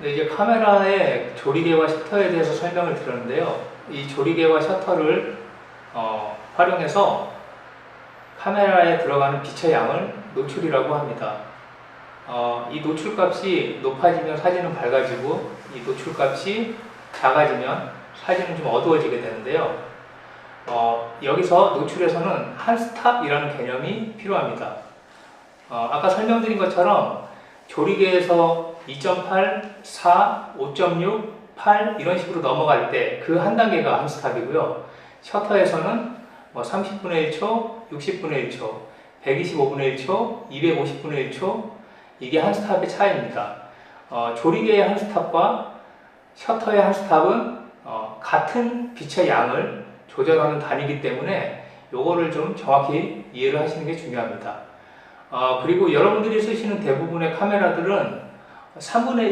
네, 이제 카메라의 조리개와 셔터에 대해서 설명을 드렸는데요. 이 조리개와 셔터를 어, 활용해서 카메라에 들어가는 빛의 양을 노출이라고 합니다. 어, 이 노출값이 높아지면 사진은 밝아지고 이 노출값이 작아지면 사진은 좀 어두워지게 되는데요. 어, 여기서 노출에서는 한 스탑이라는 개념이 필요합니다. 어, 아까 설명드린 것처럼 조리개에서 2.8, 4, 5.6, 8 이런 식으로 넘어갈 때 그 한 단계가 한 스탑이고요. 셔터에서는 뭐 30분의 1초, 60분의 1초, 125분의 1초, 250분의 1초 이게 한 스탑의 차이입니다. 어, 조리개의 한 스탑과 셔터의 한 스탑은 어, 같은 빛의 양을 조절하는 단위이기 때문에 요거를 좀 정확히 이해를 하시는 게 중요합니다. 어, 그리고 여러분들이 쓰시는 대부분의 카메라들은 3분의